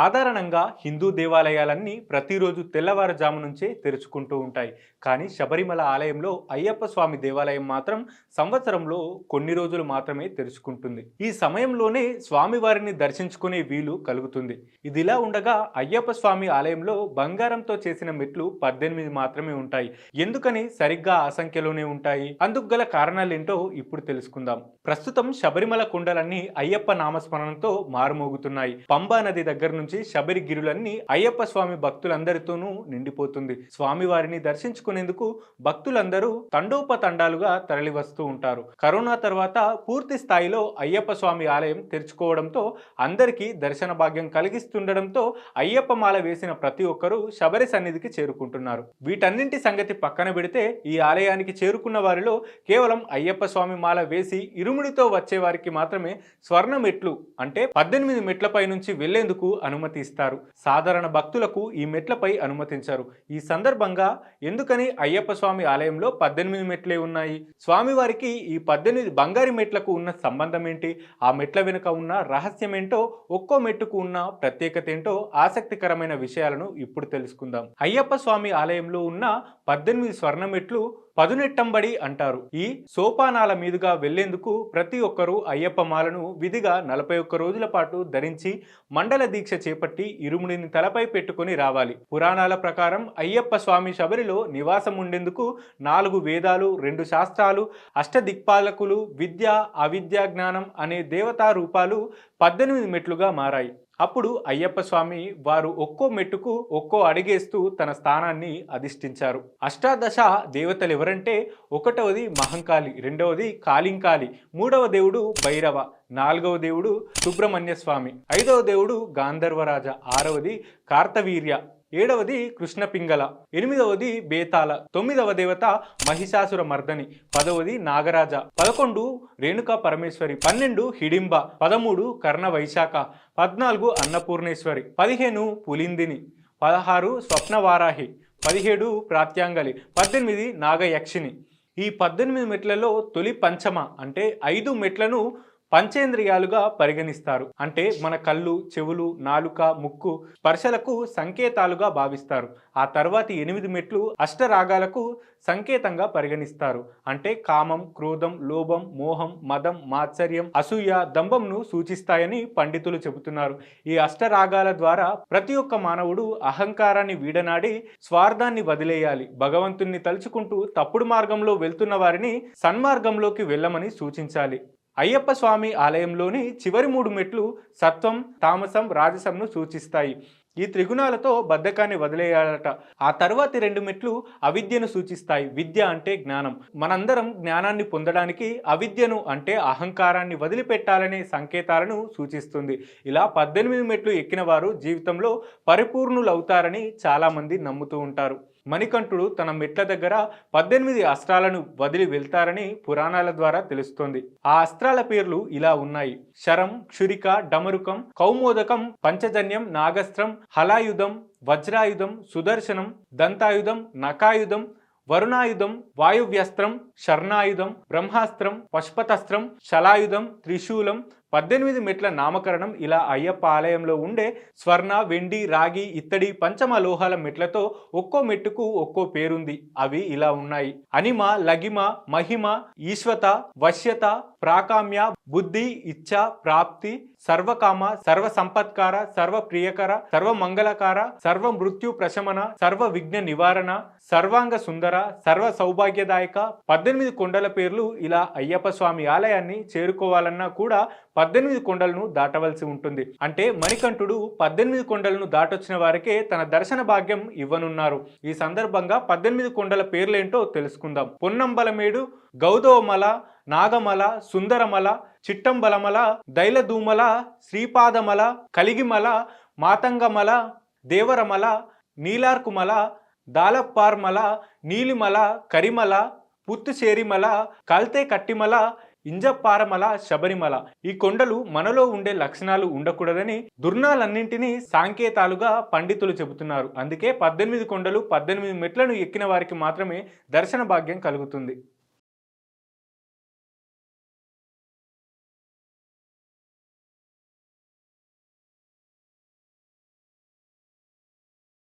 సాధారణంగా హిందూ దేవాలయాలన్నీ ప్రతిరోజు తెల్లవారుజాము నుంచే తెరుచుకుంటూ ఉంటాయి. కానీ శబరిమల ఆలయంలో అయ్యప్ప స్వామి దేవాలయం మాత్రం సంవత్సరంలో కొన్ని రోజులు మాత్రమే తెరుచుకుంటుంది. ఈ సమయంలోనే స్వామివారిని దర్శించుకునే వీలు కలుగుతుంది. ఇదిలా ఉండగా అయ్యప్ప స్వామి ఆలయంలో బంగారంతో చేసిన మెట్లు పద్దెనిమిది మాత్రమే ఉంటాయి. ఎందుకని సరిగ్గా ఆ సంఖ్యలోనే ఉంటాయి? అందుకు గల కారణాలేంటో ఇప్పుడు తెలుసుకుందాం. ప్రస్తుతం శబరిమల కుండలన్నీ అయ్యప్ప నామస్మరణతో మారుమోగుతున్నాయి. పంబా నది దగ్గర నుంచి నుంచి శబరిగిరులన్నీ అయ్యప్ప స్వామి భక్తులందరితోనూ నిండిపోతుంది. స్వామివారిని దర్శించుకునేందుకు భక్తులందరూ తండోపతండాలుగా తరలి వస్తూ ఉంటారు. కరోనా తర్వాత పూర్తి స్థాయిలో అయ్యప్ప స్వామి ఆలయం తెరుచుకోవడంతో అందరికీ దర్శన భాగ్యం కలిగిస్తుండడంతో అయ్యప్ప మాల వేసిన ప్రతి ఒక్కరూ శబరి సన్నిధికి చేరుకుంటున్నారు. వీటన్నింటి సంగతి పక్కన పెడితే ఈ ఆలయానికి చేరుకున్న వారిలో కేవలం అయ్యప్ప స్వామి మాల వేసి ఇరుముడితో వచ్చే వారికి మాత్రమే స్వర్ణ మెట్లు అంటే పద్దెనిమిది మెట్లపై నుంచి వెళ్ళేందుకు అనుమతి ఇస్తారు సాధారణ భక్తులకు ఈ మెట్లపై అనుమతించారు. ఈ సందర్భంగా ఎందుకని అయ్యప్ప స్వామి ఆలయంలో పద్దెనిమిది మెట్లే ఉన్నాయి? స్వామివారికి ఈ పద్దెనిమిది బంగారి మెట్లకు ఉన్న సంబంధం ఏంటి ఆ మెట్ల వెనుక ఉన్న రహస్యం ఏంటో ఒక్కో మెట్టుకు ఉన్న ప్రత్యేకత ఏంటో ఆసక్తికరమైన విషయాలను ఇప్పుడు తెలుసుకుందాం. అయ్యప్ప స్వామి ఆలయంలో ఉన్న పద్దెనిమిది స్వర్ణ మెట్లు పదునెట్టంబడి అంటారు. ఈ సోపానాల మీదుగా వెళ్ళేందుకు ప్రతి ఒక్కరూ అయ్యప్ప మాలను విధిగా నలభై ఒక్క రోజుల పాటు ధరించి మండల దీక్ష చేపట్టి ఇరుముడిని తలపై పెట్టుకుని రావాలి. పురాణాల ప్రకారం అయ్యప్ప స్వామి శబరిలో నివాసం ఉండేందుకు నాలుగు వేదాలు రెండు శాస్త్రాలు అష్టదిక్పాలకులు విద్య అవిద్యా జ్ఞానం అనే దేవతా రూపాలు పద్దెనిమిది మెట్లుగా మారాయి. అప్పుడు అయ్యప్ప స్వామి వారు ఒక్కో మెట్టుకు ఒక్కో అడిగేస్తూ తన స్థానాన్ని అధిష్ఠించారు. అష్టాదశ దేవతలు ఎవరంటే ఒకటవది మహంకాళి రెండవది కాళింకాళి మూడవ దేవుడు భైరవ నాలుగవ దేవుడు సుబ్రహ్మణ్య స్వామి ఐదవ దేవుడు గాంధర్వరాజ ఆరవది కార్తవీర్య. ఏడవది కృష్ణ పింగళ ఎనిమిదవది బేతాళ తొమ్మిదవ దేవత మహిషాసుర మర్దని పదవది నాగరాజ పదకొండు రేణుకా పరమేశ్వరి పన్నెండు హిడింబ పదమూడు కర్ణ వైశాఖ పద్నాలుగు అన్నపూర్ణేశ్వరి పదిహేను పులిందిని పదహారు స్వప్నవారాహి పదిహేడు ప్రాత్యాంగలి పద్దెనిమిది నాగయక్షిని. ఈ పద్దెనిమిది మెట్లలో తొలి పంచమ అంటే ఐదు మెట్లను పంచేంద్రియాలుగా పరిగణిస్తారు. అంటే మన కళ్ళు చెవులు నాలుక ముక్కు స్పర్శలకు సంకేతాలుగా భావిస్తారు. ఆ తర్వాతి ఎనిమిది మెట్లు అష్టరాగాలకు సంకేతంగా పరిగణిస్తారు. అంటే కామం క్రోధం లోభం మోహం మదం మాత్సర్యం అసూయ దంభంను సూచిస్తాయని పండితులు చెబుతున్నారు. ఈ అష్టరాగాల ద్వారా ప్రతి ఒక్క మానవుడు అహంకారాన్ని వీడనాడి స్వార్థాన్ని వదిలేయాలి. భగవంతుణ్ణి తలుచుకుంటూ తప్పుడు మార్గంలో వెళ్తున్న వారిని సన్మార్గంలోకి వెళ్ళమని సూచించాలి. అయ్యప్ప స్వామి ఆలయంలోని చివరి మూడు మెట్లు సత్వం తామసం రాజసంను సూచిస్తాయి. ఈ త్రిగుణాలతో బద్ధకాన్ని వదిలేయాలట. ఆ తర్వాతి రెండు మెట్లు అవిద్యను సూచిస్తాయి. విద్య అంటే జ్ఞానం. మనందరం జ్ఞానాన్ని పొందడానికి అవిద్యను అంటే అహంకారాన్ని వదిలిపెట్టాలనే సంకేతాలను సూచిస్తుంది. ఇలా పద్దెనిమిది మెట్లు ఎక్కిన వారు జీవితంలో పరిపూర్ణులవుతారని చాలామంది నమ్ముతూ ఉంటారు. మణికంఠుడు తన మెట్ల దగ్గర పద్దెనిమిది అస్త్రాలను వదిలి వెళ్తారని పురాణాల ద్వారా తెలుస్తోంది. ఆ అస్త్రాల పేర్లు ఇలా ఉన్నాయి. శరం క్షురిక డమరుకం కౌమోదకం పంచజన్యం నాగస్త్రం హలాయుధం వజ్రాయుధం సుదర్శనం దంతాయుధం నకాయుధం వరుణాయుధం వాయువ్యస్త్రం శర్ణాయుధం బ్రహ్మాస్త్రం పశుపతస్త్రం శలాయుధం త్రిశూలం పద్దెనిమిది మెట్ల నామకరణం ఇలా అయ్యప్ప ఆలయంలో ఉండే స్వర్ణ వెండి రాగి ఇత్తడి పంచమ లోహాల మెట్లతో ఒక్కో మెట్టుకు ఒక్కో పేరుంది. అవి ఇలా ఉన్నాయి. అనిమ లగిమ మహిమ ఈశ్వత వశ్యత ప్రాకామ్య బుద్ధి ఇచ్ఛ ప్రాప్తి సర్వకామ సర్వ సంపత్కార సర్వ ప్రియకర సర్వ మంగళకార సర్వ మృత్యు ప్రశమన సర్వ విఘ్న నివారణ సర్వాంగ సుందర సర్వ సౌభాగ్యదాయక పద్దెనిమిది కొండల పేర్లు ఇలా అయ్యప్ప స్వామి ఆలయాన్ని చేరుకోవాలన్నా కూడా పద్దెనిమిది కొండలను దాటవలసి ఉంటుంది. అంటే మణికంఠుడు పద్దెనిమిది కొండలను దాటొచ్చిన వారికే తన దర్శన భాగ్యం ఇవ్వనున్నారు. ఈ సందర్భంగా పద్దెనిమిది కొండల పేర్లేంటో తెలుసుకుందాం. పొన్నంబలమేడు గౌదవమల నాగమల సుందరమల చిట్టంబలమల దైలదూమల శ్రీపాదమల కలిగిమల మాతంగమల దేవరమల నీలార్కుమల దాలప్పార్మల నీలిమల కరిమల పుత్తుచేరిమల కల్తే కట్టిమల ఇంజపారమల శబరిమల ఈ కొండలు మనలో ఉండే లక్షణాలు ఉండకూడదని దుర్నాలన్నింటినీ సాంకేతాలుగా పండితులు చెబుతున్నారు. అందుకే పద్దెనిమిది కొండలు పద్దెనిమిది మెట్లను ఎక్కిన వారికి మాత్రమే దర్శన భాగ్యం కలుగుతుంది.